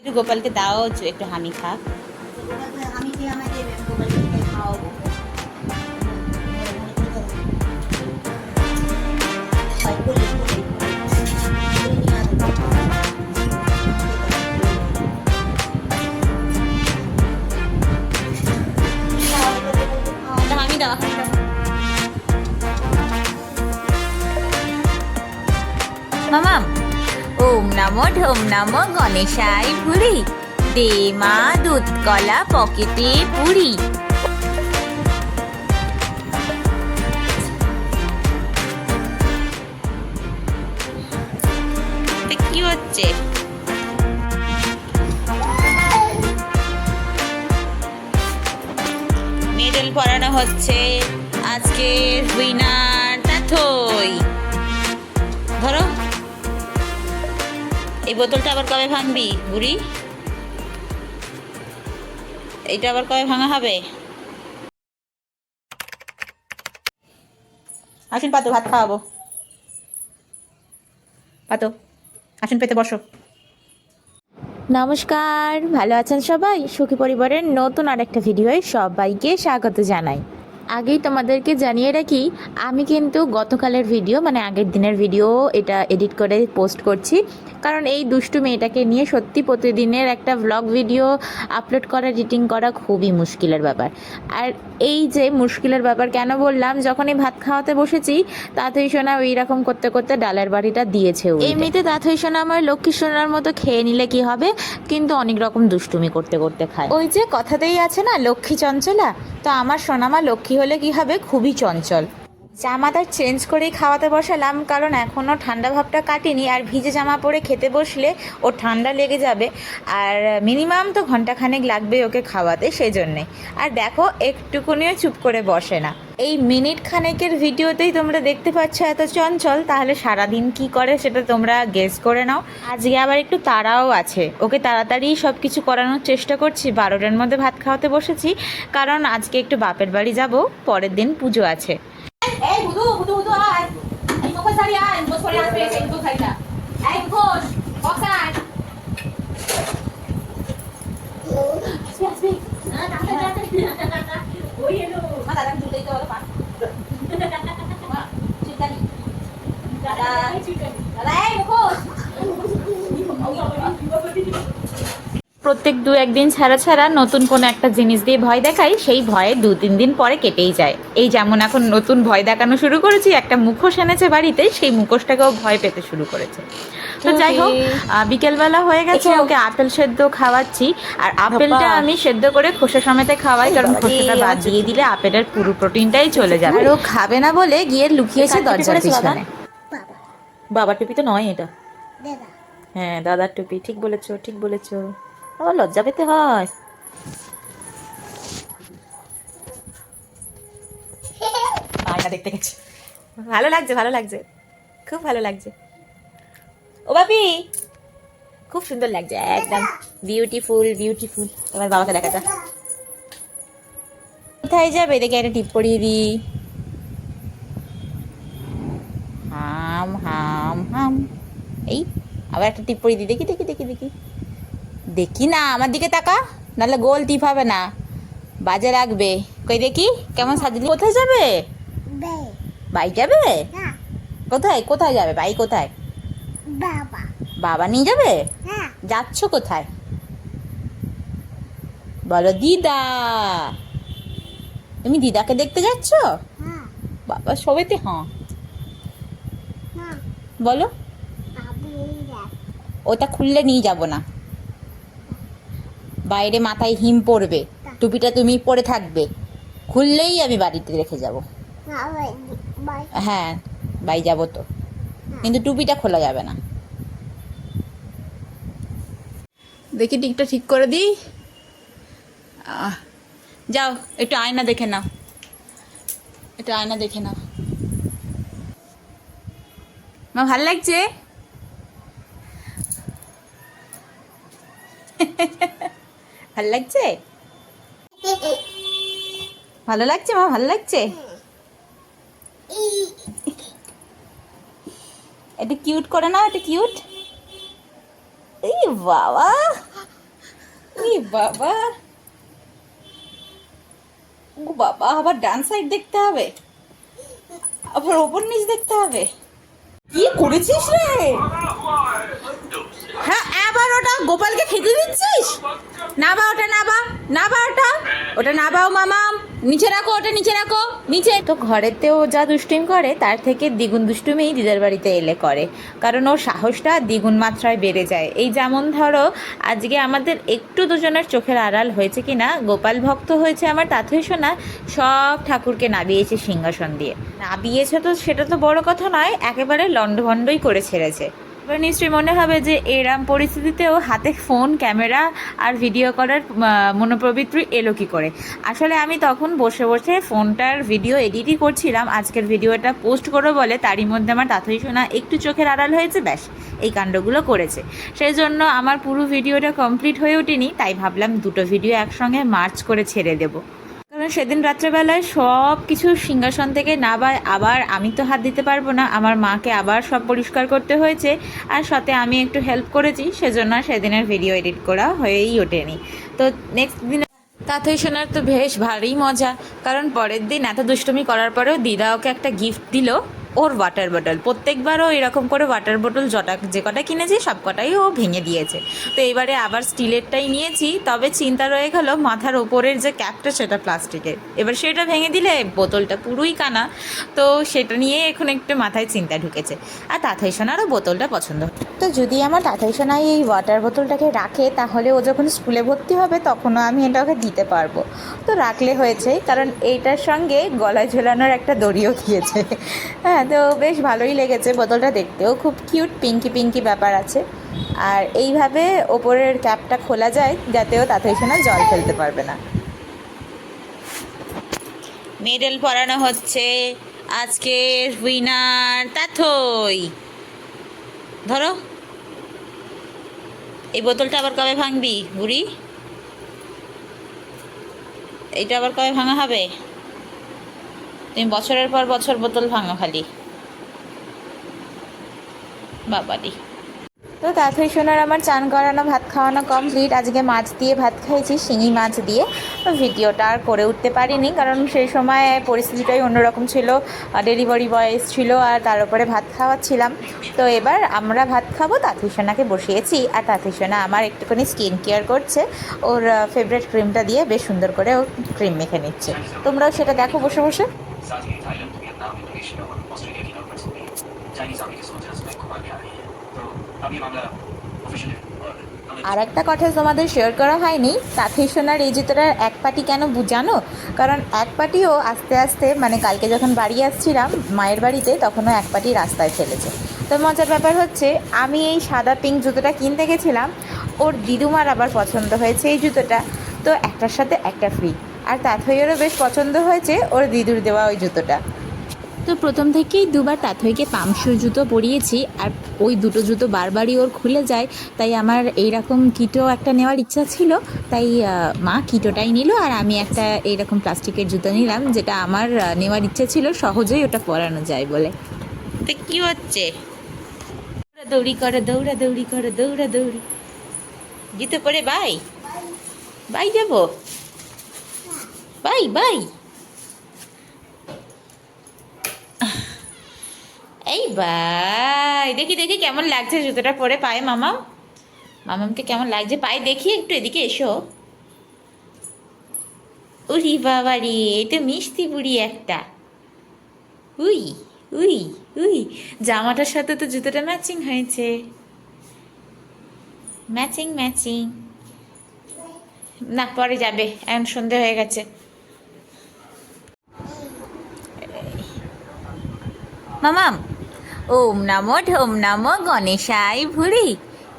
একটু গোপালকে দাও একটু হামি খা আমি আমাদের নমো ঢোম নমো গণেশাই ভুড়ি দে মা দুধ কলা পকেটে পুরি। কি হচ্ছে? মেডেল পড়ানো হচ্ছে। আজকে উইনার তাথই ধরো। এই বোতলটা আবার কবে ভাঙবি, বুড়ি? এইটা আবার কবে ভাঙা হবে? আসুন পাতো, ভাত খাওয়াবো। পাতো, আসুন পেতে বসো। নমস্কার, ভালো আছেন সবাই? সুখী পরিবারের নতুন আরেকটা ভিডিওয়ে সবাইকে স্বাগত জানাই। আগেই তোমাদেরকে জানিয়ে রাখি, আমি কিন্তু গতকালের ভিডিও মানে আগের দিনের ভিডিও এটা এডিট করে পোস্ট করছি। কারণ এই দুষ্টু মেয়েটাকে নিয়ে সত্যি প্রতিদিনের একটা ভ্লগ ভিডিও আপলোড করা এডিটিং করা খুবই মুশকিলের ব্যাপার। আর এই যে মুশকিলের ব্যাপার কেন বললাম? যখনই ভাত খাওয়াতে বসেছি তাঁতই সোনা ওই রকম করতে করতে ডালের বাড়িটা দিয়েছে এমনিতে তাঁতই সোনা আমার লক্ষ্মী সোনার মতো খেয়ে নিলে কি হবে? কিন্তু অনেক রকম দুষ্টুমি করতে করতে খায়। ওই যে কথাতেই আছে না লক্ষ্মী চঞ্চলা? তো আমার সোনামা লক্ষ্মী হলে কি হবে? খুবই চঞ্চল। জামাটা চেঞ্জ করেই খাওয়াতে বসালাম, কারণ এখনও ঠান্ডা ভাবটা কাটেনি, আর ভিজে জামা পরে খেতে বসলে ও ঠান্ডা লেগে যাবে। আর মিনিমাম তো ঘন্টাখানেক লাগবে ওকে খাওয়াতে সেই জন্যে আর দেখো, একটুকুনিও চুপ করে বসে না। এই মিনিট খানেকের ভিডিওতেই তোমরা দেখতে পাচ্ছ এত চঞ্চল, তাহলে সারাদিন কি করে সেটা তোমরা গেস করে নাও। আজকে আবার একটু তাড়াও আছে। ওকে তাড়াতাড়ি সব কিছু করানোর চেষ্টা করছি, বারোটার মধ্যে ভাত খাওয়াতে বসেছি, কারণ আজকে একটু বাপের বাড়ি যাব, পরের দিন পুজো আছে। পরে আসবে না এই মুখোশ বক্স আয় আসবে আসবে না না ওই এলো মা দাদা দুটো দিতে বলো পা মা, চিন্তানি দাদা দাদা এই মুখোশ প্রত্যেক দু একদিন ছাড়া ছাড়া নতুন কোনো একটা জিনিস দিয়ে ভয় দেখাই সেই ভয়ে দু তিন দিন পরে কেটেই যায়। এই যেমন এখন নতুন ভয় দেখানো শুরু করেছি একটা মুখোশ এনেছে বাড়িতে সেই মুখোশটাকেও ভয় পেতে শুরু করেছে। তো যাই হোক বিকেলবেলা হয়ে গেছে ওকে আপেল সেদ্ধ খাওয়াচ্ছি। আর আপেলটা আমি সেদ্ধ করে খোসা সমেতে খাওয়াই কারণ খোসাটা বাদ দিয়ে দিলে আপেলের পুরো প্রোটিনটাই চলে যাবে। আর ও খাবে না বলে গিয়ে লুকিয়েছে দরজার পিছনে। বাবার টুপি তো নয় এটা। হ্যাঁ দাদার টুপি ঠিক বলেছ ঠিক বলেছ। আবার লজ্জা পেতে হয়। আয়না দেখতে গেছি। ভালো লাগছে ভালো লাগছে। খুব ভালো লাগছে। ও বাপি খুব সুন্দর লাগছে, একদম বিউটিফুল বিউটিফুল এবার বাবাকে দেখা যাক। কোথায় যাবে? দেখে একটা টিপ পরিয়ে দিই। হাম হাম হাম। এই, আবার একটা টিপ পরিয়ে দিই। দেখি দেখি দেখি দেখি। দেখি না, আমার দিকে তাকা, নাহলে গোল টিপ হবে না। বাজে রাখবে কই দেখি, কেমন সাজলি? কোথায় যাবে? বে বাই যাবে? কোথায়? কোথায় যাবে? বাই কোথায়? বাবা বাবা নিয়ে যাবে? যাচ্ছ কোথায়? বলো দিদা। তুমি দিদাকে দেখতে যাচ্ছ? বাবা সবেতে হ্যাঁ। বলো। ওটা খুললে নিয়ে যাব না। বাইরে মাথায় হিম পড়বে, টুপিটা তুমি পরে থাকবে। খুললেই আমি বাড়িতে রেখে যাব। হ্যাঁ বাই যাব তো। কিন্তু টুপিটা খোলা যাবে না। দেখি টিকটা ঠিক করে দিই। যাও, একটু আয়না দেখে নাও। একটু আয়না দেখে নাও। মা, ভালো লাগছে? ভালো লাগছে? ভালো লাগছে, মা? ভালো লাগছে? এটা কিউট করে নাও, এটা কিউট এই বাবা। ওরে বাবা। ও বাবা, আবার ডান সাইড দেখতে হবে? আবার ওপর নিচ দেখতে হবে? কি করেছিস রে হ্যাঁ আবার ওটা গোপালকে খেতে দিচ্ছিস না বা ওটা না বা না বা ওটা। ওটা না বাও মামাম নিচে রাখো, ওটা নিচে রাখো। নিচে। তো ঘরেতেও যা দুষ্টুমি করে, তার থেকে দ্বিগুণ দুষ্টুমি দিদার বাড়িতে এলে করে। কারণ ওর সাহসটা দ্বিগুণ মাত্রায় বেড়ে যায়। এই যেমন ধরো, আজকে আমাদের একটু দুজনের চোখের আড়াল হয়েছে কি না গোপাল ভক্ত হয়েছে আমার তাথই শোনা, সব ঠাকুরকে নাবিয়েছে সিংহাসন দিয়ে। নাবিয়েছে তো সেটা তো বড় কথা নয়, একেবারে লণ্ডভণ্ডই করে ছেড়েছে। এবার নিশ্চয়ই মনে হবে যে এরম পরিস্থিতিতেও হাতে ফোন, ক্যামেরা আর ভিডিও করার মনোপ্রবৃত্তি এলো কি করে? আসলে আমি তখন বসে বসে ফোনটার ভিডিও এডিটই করছিলাম। আজকের ভিডিওটা পোস্ট করব বলে তারই মধ্যে আমার তাতই শোনা একটু চোখের আড়াল হয়েছে, ব্যাস, এই কাণ্ডগুলো করেছে। সেই জন্য আমার পুরো ভিডিওটা কমপ্লিট হয়ে ওঠেনি, তাই ভাবলাম দুটো ভিডিও একসঙ্গে মার্চ করে ছেড়ে দেবো। সেদিন রাত্রেবেলায় সব কিছু সিংহাসন থেকে নাবায় আবার আমি তো হাত দিতে পারব না। আমার মাকে আবার সব পরিষ্কার করতে হয়েছে, আর সাথে আমি একটু হেল্প করেছি, সেজন্য সেদিনের ভিডিও এডিট করা হয়েই ওঠেনি। তো নেক্সট দিন তাতে শোনার তো বেশ ভারী মজা, কারণ পরের দিন এত দুষ্টুমি করার পরেও দিদা ওকে একটা গিফট দিল। ওর ওয়াটার বটল প্রত্যেকবারও এরকম করে ওয়াটার বটল জটা যে কটা কিনেছি, সব কটাই ও ভেঙে দিয়েছে। তো এবারে আবার স্টিলেরটাই নিয়েছি, তবে চিন্তা রয়ে গেল মাথার ওপরের যে ক্যাপটা সেটা প্লাস্টিকের এবার সেটা ভেঙে দিলে বোতলটা পুরোই কানা। তো সেটা নিয়ে এখন একটু মাথায় চিন্তা ঢুকেছে। আর তাথাই সোনারও বোতলটা পছন্দ। তো যদি আমার তাথাই সোনাই এই ওয়াটার বোতলটাকে রাখে, তাহলে ও যখন স্কুলে ভর্তি হবে তখনও আমি এটা ওকে দিতে পারব। তো রাখলে হয়েছে কারণ এইটার সঙ্গে গলায় ঝোলানোর একটা দড়িও দিয়েছে। হ্যাঁ তো বেশ ভালোই লেগেছে বোতলটা দেখতেও। খুব কিউট পিঙ্কি পিঙ্কি ব্যাপার আছে। আর এইভাবে ওপরের ক্যাপটা খোলা যায় যাতেও তাতেই শোনা জল ফেলতে পারবে না। মেডেল পরানো হচ্ছে আজকে উইনার তাথই। ধরো। এই বোতলটা আবার কবে ভাঙবি, বুড়ি? এইটা আবার কবে ভাঙা হবে? তুমি বছরের পর বছর বোতল ভাঙো খালি। বাবারি। তো তাড়াতাড়ি শোনার, আমার চান করানো, ভাত খাওয়ানো কমপ্লিট আজকে মাছ দিয়ে ভাত খাইছি, শিঙি মাছ দিয়ে। ভিডিওটা আর করে উঠতে পারিনি, কারণ সেই সময় পরিস্থিতিটাই অন্যরকম ছিল। ডেলিভারি বয়েস ছিল, আর তার উপরে ভাত খাওয়াচ্ছিলাম। তো এবার আমরা ভাত খাব তাঁতিসোনাকে বসিয়েছি। আর তাঁতিসোনা আমার একটুখানি স্কিন কেয়ার করছে। ওর ফেভারিট ক্রিমটা দিয়ে বেশ সুন্দর করে ও ক্রিম মেখে নিচ্ছে। তোমরাও সেটা দেখো বসে বসে। साथ ही थाईलैंड वियतनाम इंडोनेशिया और ऑस्ट्रेलिया की नॉर्मल से चाइनीज आर्मी के सोल्जर्स बैंकॉक में आ रही है तो अब ये मामला ऑफिशियल है और हमें আর একটা কথা তোমাদের শেয়ার করা হয়নি তাঁতি সোনার এই জুতোটার এক পাটি কেন বু- জানো কারণ এক পাটিও আস্তে আস্তে মানে কালকে যখন বাড়ি আসছিলাম মায়ের বাড়িতে তখনও এক পাটি রাস্তায় ফেলেছে তো মজার ব্যাপার হচ্ছে আমি এই সাদা পিঙ্ক জুতোটা কিনতে গেছিলাম ওর দিদুমার আবার পছন্দ হয়েছে এই জুতোটা তো একটার সাথে একটা ফ্রি আর তাথইয়েরও বেশ পছন্দ হয়েছে ওর দিদুর দেওয়া ওই জুতোটা। তো প্রথম থেকেই দুবার তাথইকে পামশুর জুতো পরিয়েছি আর ওই দুটো জুতো বারবারই ওর খুলে যায় তাই আমার এইরকম কিটো একটা নেওয়ার ইচ্ছা ছিল তাই মা কিটোটাই নিল আর আমি একটা এইরকম প্লাস্টিকের জুতো নিলাম যেটা আমার নেওয়ার ইচ্ছে ছিল সহজেই ওটা পরানো যায় বলে। তো কি হচ্ছে? দৌড়ি করে দৌড়া দৌড়ি করে দৌড়া দৌড়ি। জুতো পরে বাই? বাই যাব? Bye bye. এই বাই, দেখি দেখি কেমন লাগছে জুতোটা পরে পায়ে মামাম। মামামকে কেমন লাগছে? পায়ে দেখি একটু এদিকে এসো। উরি বাবা রে এটা মিষ্টি বুড়ি একটা। উই উই উই, জামাটার সাথে তো জুতোটা ম্যাচিং হয়েছে। Matching matching. না, পরে যাবে, এখন সন্ধে হয়ে গেছে। মামাম। ওম নমো ঢোম নমো গণেশাই ভুরি।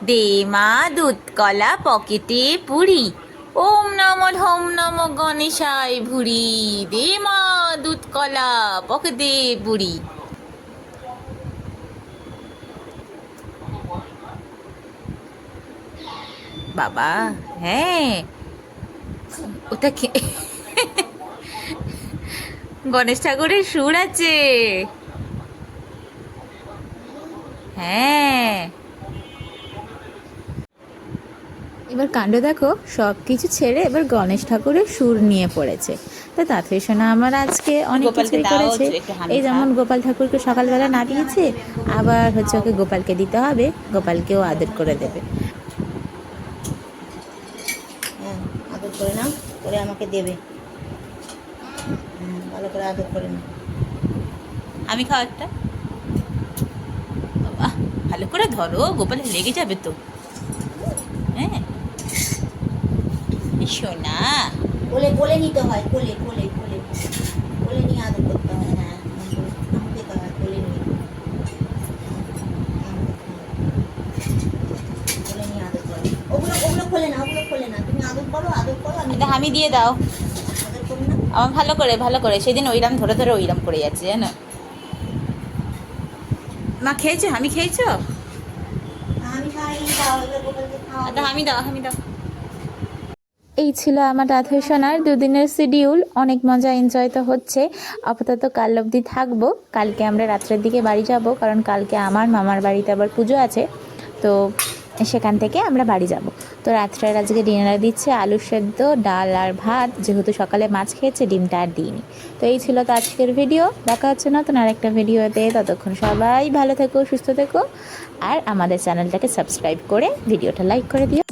দে মা দুধ কলা পকেটে পুরি। ওম নমো ঢোম নমো গণেশাই ভুরি। দে মা দুধ কলা পকেটে পুরি। বাবা হ্যাঁ। ওটা গণেশ ঠাকুরের সুর আছে। হ্যাঁ। এবার কাণ্ড দেখো সব কিছু ছেড়ে এবার গণেশ ঠাকুরের সুর নিয়ে পড়েছে। তো তাতে শোনা আমার আজকে অনেক কিছুই করেছে। এই যেমন গোপাল ঠাকুরকে সকালবেলা না দিয়েছে আবার হচ্ছে ওকে গোপালকে দিতে হবে গোপালকেও আদর করে দেবে। আদর করে নাও করে আমাকে দেবে। ভালো করে আদর করে নাও। আমি খাও একটা। বাবা ভালো করে ধরো গোপালে লেগে যাবে তো। হ্যাঁ? সোনা কোলে কোলে নিতে হয় কোলে কোলে কোলে কোলে। নিয়ে আদর করতে হয় না। ওগুলো খোলে না তুমি আদর করো আদর করো আমি দিয়ে দাও। আমার ভালো করে ভালো করে। সেদিন ওইরাম ধরে ধরে ওইরাম করে যাচ্ছে জানো? মা খেয়েছো? আমি খেয়েছো? দাও এই ছিল আমার রাধেশনার দুদিনের শিডিউল। অনেক মজা এনজয় তো হচ্ছে। আপাতত কাল অবধি থাকব। কালকে আমরা রাত্রের দিকে বাড়ি যাব, কারণ কালকে আমার মামার বাড়িতে আবার পুজো আছে। তো সেখান থেকে আমরা বাড়ি যাব। তো রাত্রের আজকে ডিনার দিচ্ছে আলু সেদ্ধ, ডাল আর ভাত। যেহেতু সকালে মাছ খেয়েছে, ডিমটা আর দিইনি। তো এই ছিল তো আজকের ভিডিও দেখা হচ্ছে নতুন আর একটা ভিডিওতে ততক্ষণ সবাই ভালো থেকো, সুস্থ থেকো। আর আমাদের চ্যানেলটাকে সাবস্ক্রাইব করে ভিডিওটা লাইক করে দিও।